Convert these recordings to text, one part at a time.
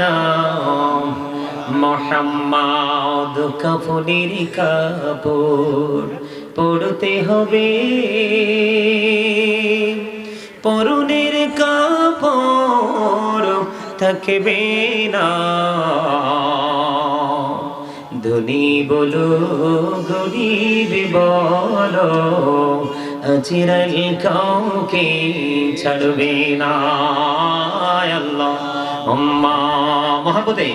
মাওলানা মোহাম্মদ কাফনের কাপড় পড়তে হবে। পরনের কাপড় থাকবে না। ধনী বলো, গরিব বলো আচিরাল কাউকে ছাড়বে না। আল্লাহ। আম্মা মহাপতে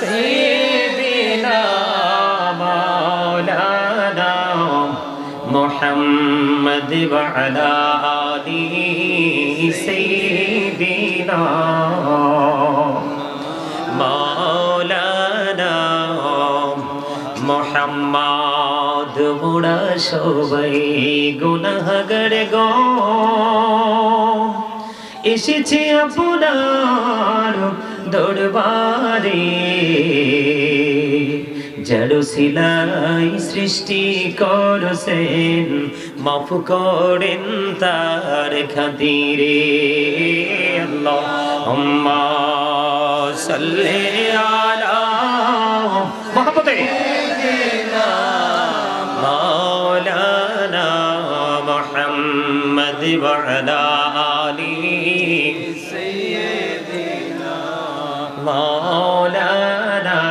سيدنا مولانا محمد وعلى آله سيدنا مولانا মোহাম্মদ মোড়া সবাই গুনাহগার গো এসেছে আপনার দরবারে। জড় সিলাই সৃষ্টি করছেন, মাফ করেন তার খাতিরে। আল্লাহ সাল্লে আলা মহাপতে মাওলানা মুহাম্মদ ওয়া আলা মৌলানা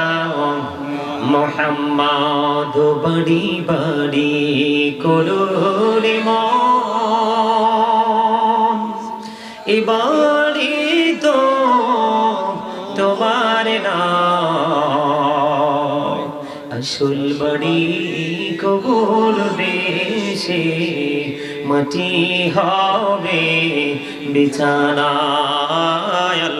মোহাম্মদ বড়ি বড়ি করুণি মড়ি তো তোমার নয় আসল বড়ি কবুল দেশে মাটি হবে বিছানায়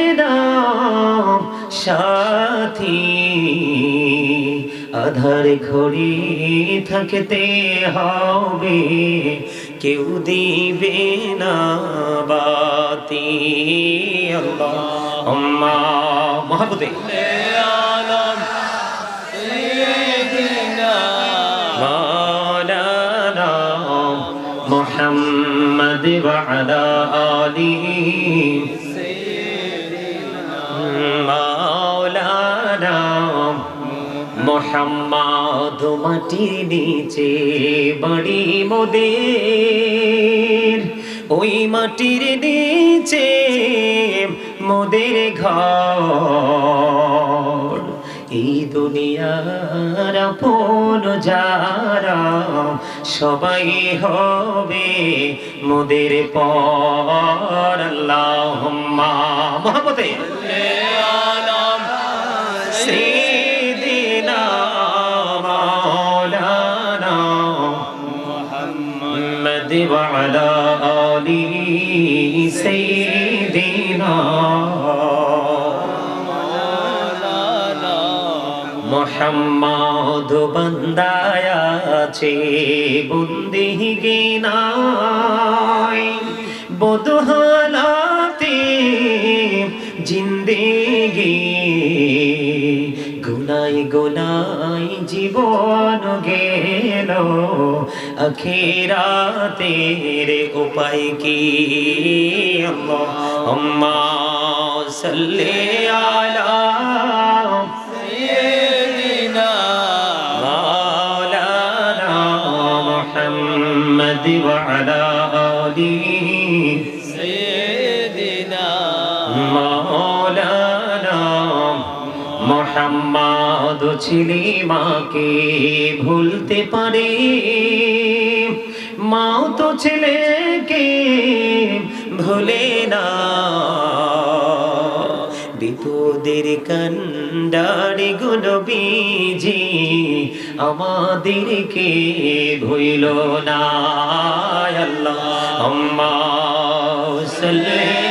সাথী। আধারে ঘড়ি থাকতে হবে কেউ দিবে না বাতি। মহাপতে মোহাম্মদ আলা আলী মোহাম্মদ মাটির নিচে বাড়ি মোদের। ওই মাটির নিচে মোদের ঘর। এই দুনিয়ার পুন যারা সবাই হবে মোদের পর। আল্লাহ মোহাম্মতে শ্রী وعلى آله سيدنا মোহাম্মদ বন্দায় আছে বন্দি গিনায় বদহালাতে জিন্দেগি গুনাই গুনাই জীবন গেল अखीरा तेरे उपाय على سيدنا सल्ले محمد وعلى آله سيدنا مولانا মোহাম্মদ ছিলি মাকে ভুলতে পারে। মাও তো ছেলেকে ভুলে না। বিপদের কান্ডারি গুলো বিজি আমাদেরকে ভুইল না। আল্লাহ, আম্মা, সাল্লি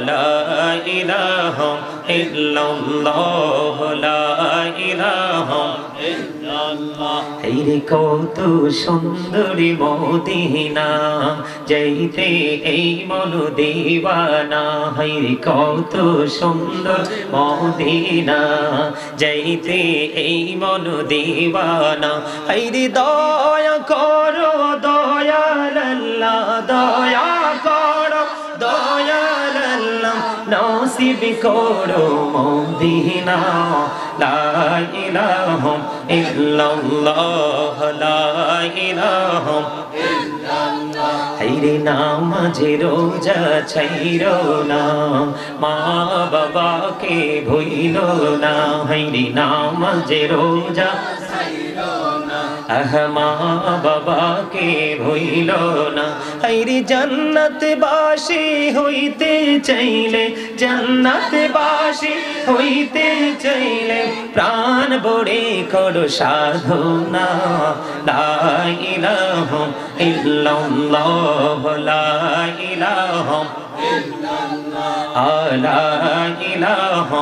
لا إله إلا الله لا إله এই কত সুন্দরী মদিনা যাইতে এই মন দিবানা হাইরে কত সুন্দর মদিনা যাইতে এই মন দিবানা হাইরে দয়া করো নসিব করো মদিনা, লা ইলাহা ইল্লাল্লাহ, লা ইলাহা হাইরে নামাজে রোজা ছাইর না, মা বাবাকে ভইল না। হাইরে নামাজে রোজা আহ মা বাবাকে ভইল না। হাইরে জান্নাত বাসি হইতে চাইলে জান্নাত বাসি হইতে চাইলে প্রাণ বড়ে করো সাধনা। লা ইলাহা ইল্লাল্লাহ, লা ইলাহা আলা ইলাহা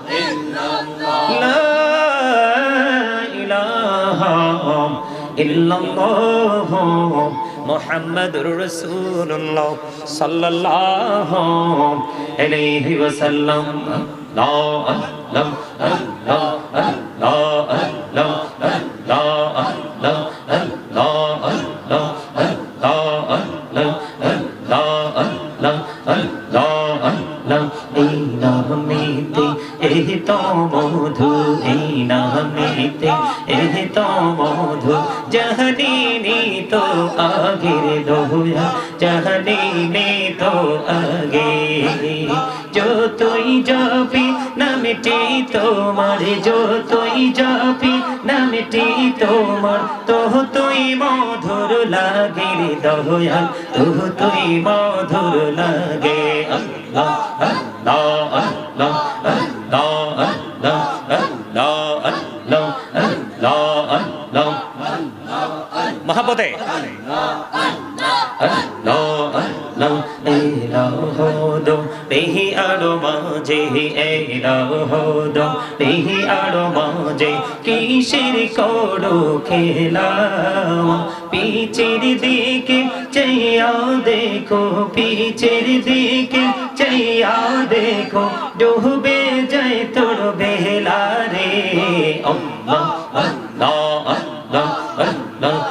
ইল্লাল্লাহ মুহাম্মাদুর রাসূলুল্লাহ সাল্লাল্লাহু আলাইহি ওয়াসাল্লাম লা লা লা লা লা লা লা এই তো आखिर दोया चाहने में तो आगे जो तुई जापी न मिटी তোমার যতই যাপি না মিটি তোমার। তহ তুই মধুর লাগে দহয়াল তহ তুই মধুর লাগে। মহাপতে পেহি আরও মাঝে এলো পেহি আরও মাঝে কিসের করো খেলা পিছের দিকে চাইয়া দেখো পিছের দিকে চাইয়া দেখো ডুবে যায় তোর বেলা রে আল্লাহ আল্লাহ আল্লাহ আল্লাহ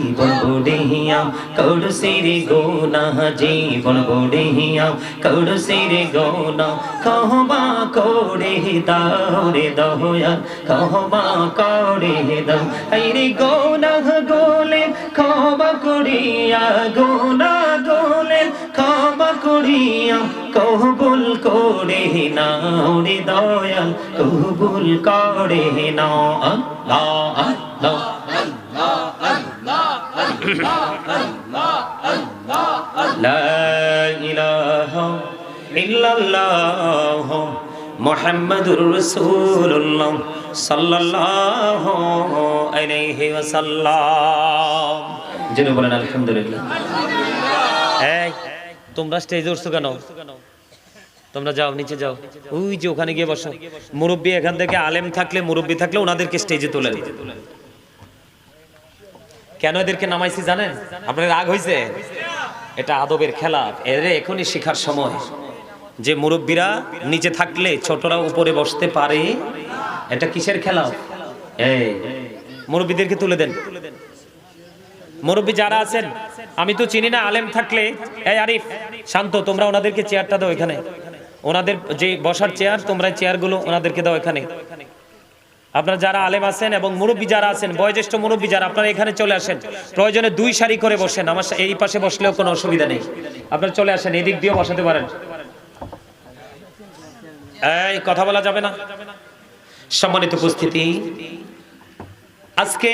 জীবন বুড়িয়াম কৌড়সির গোনা জীবন বুড়িয়াম কৌড়সির গোনা কহমা কোড়ে দাও রে দয়া কহমা কোড়ে দাও। আইরে গোনা গোলে ক্ষমা করিয়া গোনা গোলে ক্ষমা করিয়া কবুল করে নাও রে দয়াল কবুল করে নাও আল্লাহ আল্লাহ। لا إله إلا الله محمد رسول الله صلى الله عليه وسلم যেন বলেন আলহামদুলিল্লাহ এই তোমরা স্টেজে উঠছো কেন তোমরা যাও নিচে যাও ওই যে ওখানে গিয়ে বসো মুরব্বী এখান থেকে আলেম থাকলে মুরব্বী থাকলে ওনাদেরকে স্টেজে তোলেন কেন এদেরকে নামাইছি জানেন? আপনার রাগ হয়েছে এটা আদবের খেলা। এর এখনই শেখার সময়। যে মুরব্বীরা নিচে থাকলে ছোটরা উপরে বসতে পারে, এটা কিসের খেলা? মুরব্বীদেরকে তুলে দেন। মুরব্বী যারা আছেন, আমি তো চিনি না, আলেম থাকলে, এই আরিফ, শান্ত, তোমরা ওনাদেরকে চেয়ারটা দাও এখানে। ওনাদের যে বসার চেয়ার, তোমরা চেয়ারগুলো ওনাদেরকে দাও এখানে। আপনারা যারা আলেম আছেন এবং মুরব্বী যারা আছেন, বয়োজ্যেষ্ঠ মুরব্বী যারা, আপনারা এখানে চলে আসেন। প্রয়োজনে দুই সারি করে বসেন, আমার এই পাশে বসলেও কোনো অসুবিধা নেই। আপনারা চলে আসেন এই দিক দিয়েও বসাতে পারেন। এই, কথা বলা যাবে না। সম্মানিত উপস্থিতি, আজকে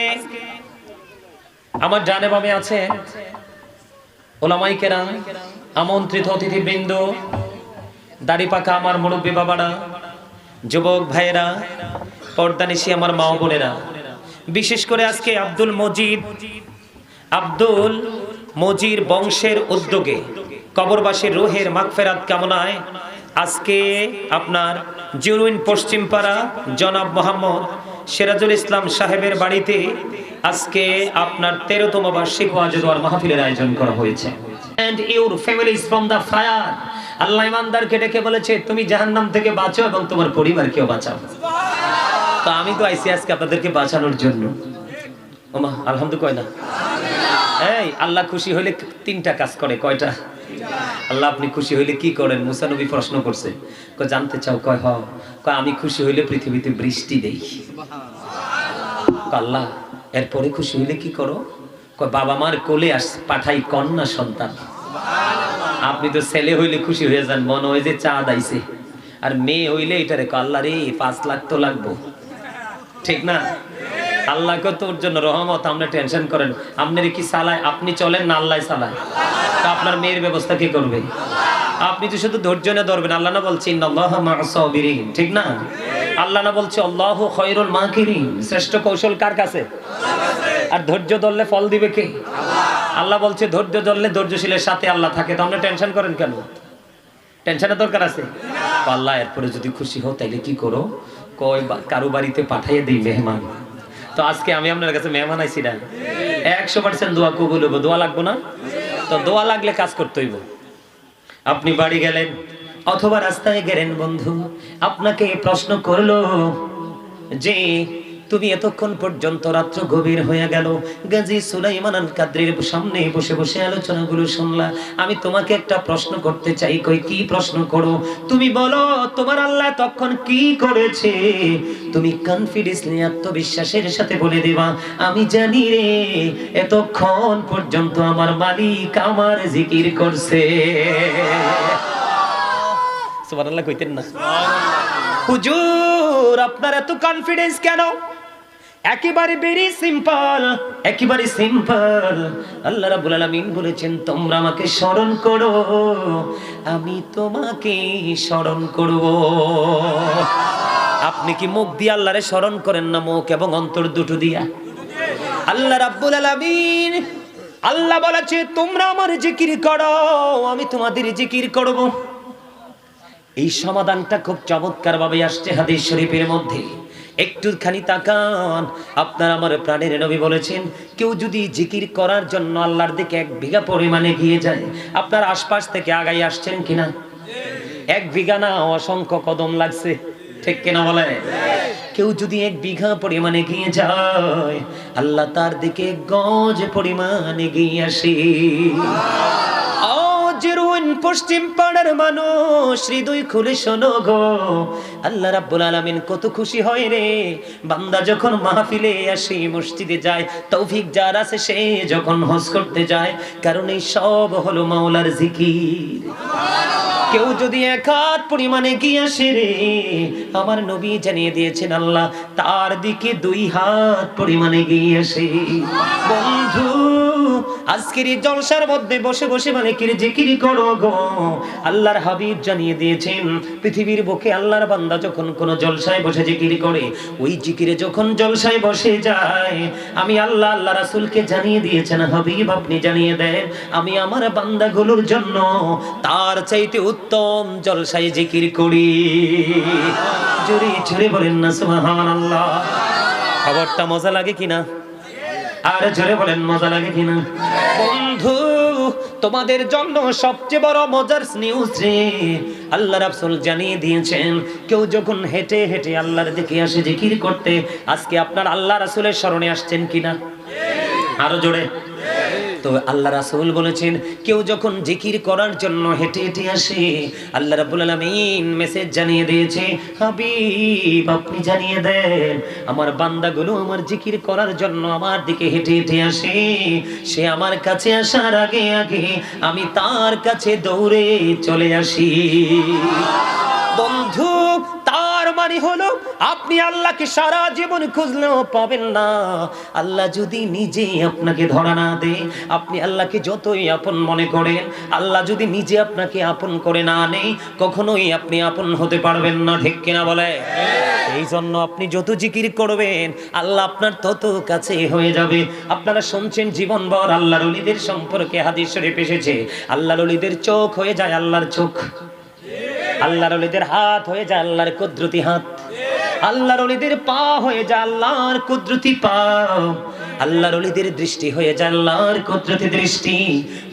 আমার ডানে বামে আছে ওলামাই কেরাম, আমন্ত্রিত অতিথিবৃন্দ, দাড়ি পাকা আমার মুরব্বী বাবারা, যুবক ভাইয়েরা পর্দানিশি আমার মা বোনেরা বিশেষ করে আজকে আব্দুল মজিদ। আব্দুল মজির বংশের উদ্যোগে, কবরবাসীর রোহের মাগফেরাত কামনায় আজকে আপনার জিরুইন পশ্চিমপাড়া জনাব মোহাম্মদ সিরাজুল ইসলাম সাহেবের বাড়িতে আজকে আপনার তেরোতম বার্ষিক ওয়াজের মাহফিলের আয়োজন করা হয়েছে। And your families from the fire আল্লাহ ইমানদারকে ডেকে বলেছে, তুমি জাহান্নাম থেকে বাঁচো এবং তোমার পরিবারকেও বাঁচাও। তো আমি তো আইসি আজকে আপনাদেরকে বাঁচানোর জন্য। ওমা আলহামদু কয় না? এই, আল্লাহ খুশি হইলে তিনটা কাজ করে, কয়টা? আল্লাহ আপনি খুশি হইলে কি করেন? মুসা নবী প্রশ্ন করছে জানতে চাও, কয় হ কয়, আমি খুশি হইলে পৃথিবীতে বৃষ্টি দেই। আল্লাহ, এরপরে খুশি হইলে কি করো? কয়, বাবা মার কোলে আস, পাঠাই কন্যা সন্তান। আপনি তো ছেলে হইলে খুশি হয়ে যান, মনে হয় যে চাঁদ আইছে। আর মেয়ে হইলে এটারে আল্লাহ রে, পাঁচ লাখ তো লাগবো। ঠিক না? আল্লাহকে তোর জন্য রহমত আমরা টেনশন করেন। আপনার কি সালায়? আপনি চলেন না, আল্লাহ সালায়। তা আপনার মেয়ের ব্যবস্থা কি করবে? আপনি তো শুধু ধৈর্য না ধরবেন। আল্লাহ না বলছি, ইন্নাল্লাহ মা'আস সাবিরিন। ঠিক না? আল্লাহ না বলছে, আল্লাহু খায়রুল মাকিরিন। শ্রেষ্ঠ কৌশল কার কাছে? আর ধৈর্য ধরলে ফল দিবে কে? আল্লাহ বলছে, ধৈর্য ধরলে ধৈর্যশীলের সাথে আল্লাহ থাকে। তো আপনি টেনশন করেন কেন? টেনশনের দরকার আছে? আল্লাহ, এরপরে যদি খুশি হও, তাইলে কি করো? বা- কারও বাড়িতে পাঠাইয়ে দিই মেহমান। তো আজকে আমি আপনার কাছে মেহমান আইছি না। একশো পার্সেন্ট দোয়া কবুল হব দোয়া লাগবো না? তো দোয়া লাগলে কাজ করতে হইব। আপনি বাড়ি গেলেন, অথবা রাস্তায় গেলেন বন্ধু, আপনাকে প্রশ্ন করল যে তুমি এতক্ষণ পর্যন্ত রাত্র গভীর হয়ে গেল। গাজী সুলাইমান আল কাদ্রির সামনে বসে বসে আলোচনাগুলো শুনলা। আমি তোমাকে একটা প্রশ্ন করতে চাই কই কি প্রশ্ন করো? তুমি বলো তোমার আল্লাহ তখন কি করেছে? তুমি কনফিডেন্সলি আত্মবিশ্বাসের সাথে বলে দেবা আমি জানি রে এতক্ষণ পর্যন্ত আমার মালিক আমার জিকির করছে। সুবহানাল্লাহ কইতেন না। হুজুর আপনার এত কনফিডেন্স কেন? একেবারে ভেরি সিম্পল একেবারে সিম্পল আল্লাহ রাব্বুল আলামিন বলেছেন, তোমরা আমাকে স্মরণ করো, আমি তোমাকে স্মরণ করব। আপনি কি মুখ দিয়ে আল্লাহরে স্মরণ করেন না, মুখ এবং অন্তর দুটো দিয়া? আল্লাহ রাব্বুল আলামিন, আল্লাহ বলেছে, তোমরা আমার জিকির করো, আমি তোমাদের জিকির করব। এই সমাধানটা খুব চমৎকার ভাবে আসছে হাদিস শরীফের মধ্যে। একটুখানি তাকান। আপনার আমার প্রাণের নবী বলেছেন, কেউ যদি জিকির করার জন্য আল্লাহর দিকে এক বিঘা পরিমাণে গিয়ে যায়, আপনার আশপাশ থেকে আগাই আসছেন কিনা? এক বিঘা না, অসংখ্য কদম লাগছে। ঠিক কিনা বলে কেউ যদি এক বিঘা পরিমাণে গিয়ে যায়, আল্লাহ তার দিকে গজ পরিমাণে গিয়ে আসে। পশ্চিম পাড়ার মানুষ, হৃদয় খুলে শোনো গো। আল্লাহ রাব্বুল আলামিন কত খুশি হয় রে। বান্দা যখন মাহফিলে আসে, মসজিদে যায়, তৌফিক যার আছে সে যখন হজ করতে যায়, কারণ এই সব হলো মাওলার জিকির। কেউ যদি এক হাত পরিমাণে গিয়ে আসে রে, আমার নবী জানিয়ে দিয়েছেন আল্লাহ, তার দিকে দুই হাত পরিমাণে গিয়ে বন্ধু আজকের এই জলসার মধ্যে বসে বসে মানে মালিকের জিকির করো গো। আল্লাহর হাবিব জানিয়ে দিয়েছেন, পৃথিবীর বুকে আল্লাহর বান্দা যখন কোন জলসায় বসে জিকির করে, ওই জিকিরে যখন জলসায় বসে যায়, আমি আল্লাহ আল্লাহ রাসূলকে জানিয়ে দিয়েছেন, হাবিব আপনি জানিয়ে দেন, আমি আমার বান্দাগুলোর জন্য তার চাইতে উত্তম জলসায় জিকির করি। জোরে জোরে বলেন না, সুবহানাল্লাহ। খবরটা মজা লাগে কিনা? আর জোরে বলেন, মজা লাগে কিনা? বন্ধু, তোমাদের জন্য সবচেয়ে বড় মজার নিউজ রে। আল্লাহ রাসূল জানিয়ে দিয়েছেন, কেউ যখন হেঁটে হেঁটে আল্লাহর দিকে আসে জিকির করতে, আজকে আপনার আল্লাহ রাসূলের স্মরণে আসছেন কিনা? আরও জোরে। তো আল্লাহ রাসূল বলেছেন, কেউ যখন জিকির করার জন্য হেঁটে হেঁটে আসে, আল্লাহ রাব্বুল আলামিন মেসেজ জানিয়ে দিয়েছে, হাবিব, আপনি জানিয়ে দেন, আমার বান্দাগুলো আমার জিকির করার জন্য আমার দিকে হেঁটে হেঁটে আসে। সে আমার কাছে আসার আগে আগে আমি তার কাছে দৌড়ে চলে আসি। বন্ধু তার মানে হলো, আপনি আল্লাহকে সারা জীবন খুঁজলেও পাবেন না। আল্লাহ যদি নিজে আপনাকে ধরা না দে আপনি আল্লাহকে যতই আপন মনে করেন, আল্লাহ যদি নিজে আপনাকে আপন করে না নেই কখনোই আপনি আপন হতে পারবেন না, ঠিক কিনা বলে? এই জন্য আপনি যত জিকির করবেন, আল্লাহ আপনার তত কাছে হয়ে যাবে। আপনারা শুনছেন জীবনভর আল্লাহর অলিদের সম্পর্কে হাদিস শরীফ এসেছে। আল্লাহর অলিদের চোখ হয়ে যায় আল্লাহর চোখ। আল্লাহর হাত হয়ে যায় আল্লাহর কুদরতি হাত। আল্লাহর অলিদের পা হয়ে যায় আল্লাহর কুদরতি পা। আল্লাহর অলিদের দৃষ্টি হয়ে যায় আল্লাহর কুদরতি দৃষ্টি।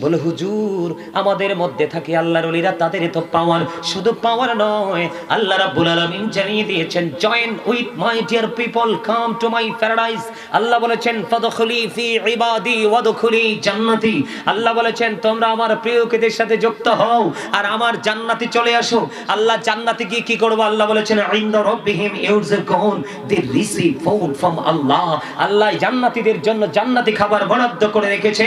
বলে, হুজুর, আমাদের মধ্যে থাকে আল্লাহর অলিরা, তাদের তো পাওয়ার শুধু পাওয়ার নয়। আল্লাহ রাব্বুল আলামিন জানিয়ে দিয়েছেন join with my dear people come to my paradise Allah বলেছেন, ফাদখুলি ফি ইবাদি ওয়াদখুলি জান্নাতি। আল্লাহ বলেছেন, তোমরা আমার প্রিয়কেদের সাথে যুক্ত হও আর আমার জান্নাতে চলে আসো। আল্লাহ জান্নাতে গিয়ে কি করব? আল্লাহ বলেছেন, ইনদা রাব্বিহিম ইউরযাকুন they receive food from Allah Allah জান্নাতীদের জন্য জান্নাতি খাবার বরাদ্দ করে রেখেছে।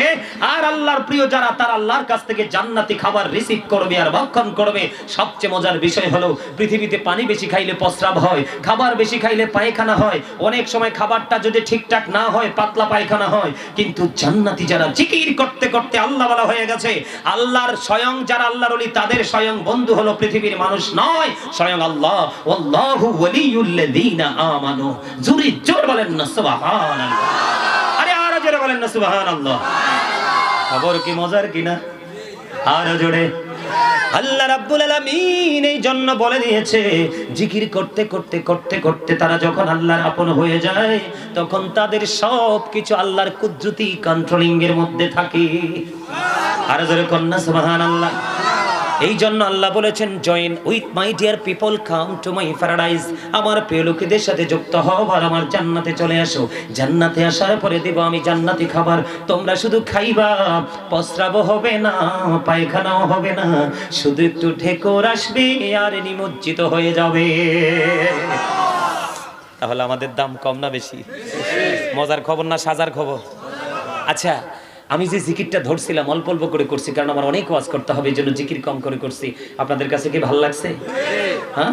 আর আল্লাহর প্রিয় যারা, তারা আল্লাহর কাছ থেকে জান্নাতি খাবার রিসিভ করবে আর ভক্ষণ করবে। সবচেয়ে মজার বিষয় হলো, পৃথিবীতে পানি বেশি খাইলে প্রস্রাব হয়, খাবার বেশি খাইলে পায়খানা হয়। অনেক সময় খাবারটা যদি ঠিকঠাক না হয়, পাতলা পায়খানা হয়। কিন্তু জান্নাতি যারা জিকির করতে করতে আল্লাহ বলা হয়ে গেছে, আল্লাহর স্বয়ং যারা আল্লাহর ওলি তাদের স্বয়ং বন্ধু হলো পৃথিবীর মানুষ নয়, স্বয়ং আল্লাহ। আল্লাহু ওয়ালিউল্লাযীনা আমানু। জোরে জোর বলেন না, সুবহানাল্লাহ। আরে আরও জোরে বলেন না, সুবহানাল্লাহ। খবর কি মজার কিনা আরও জোরে। আল্লাহ রাব্বুল আলামিন এই জন্য বলে দিয়েছে, জিকির করতে করতে করতে করতে তারা যখন আল্লাহর আপন হয়ে যায়, তখন তাদের সব কিছু আল্লাহর কুদরতি কন্ট্রোলিং এর মধ্যে থাকে। আর জোরে কন্যা সুবহানাল্লাহ। এই জন্য আল্লাহ বলেছেন join with my dear people come to my paradise আমার প্রিয় লোকেদের সাথে যুক্ত হও আর আমার জান্নাতে চলে আসো। জান্নাতে আসার পরে দেব আমি জান্নাতি খাবার। তোমরা শুধু খাইবা প্রস্রাব হবে না, পায়খানাও হবে না। শুধু একটু ঠেকর আসবে আর নিমজ্জিত হয়ে যাবে। তাহলে আমাদের দাম কম না বেশি? মজার খবর না সাজার খবর? আচ্ছা আমি যে জিকিরটা ধরছিলাম, অল্প অল্প করে করছি, কারণ আমার অনেক ওয়াজ করতে হবে, এই জন্য জিকির কম করে করছি। আপনাদের কাছে কি ভালো লাগছে? হ্যাঁ?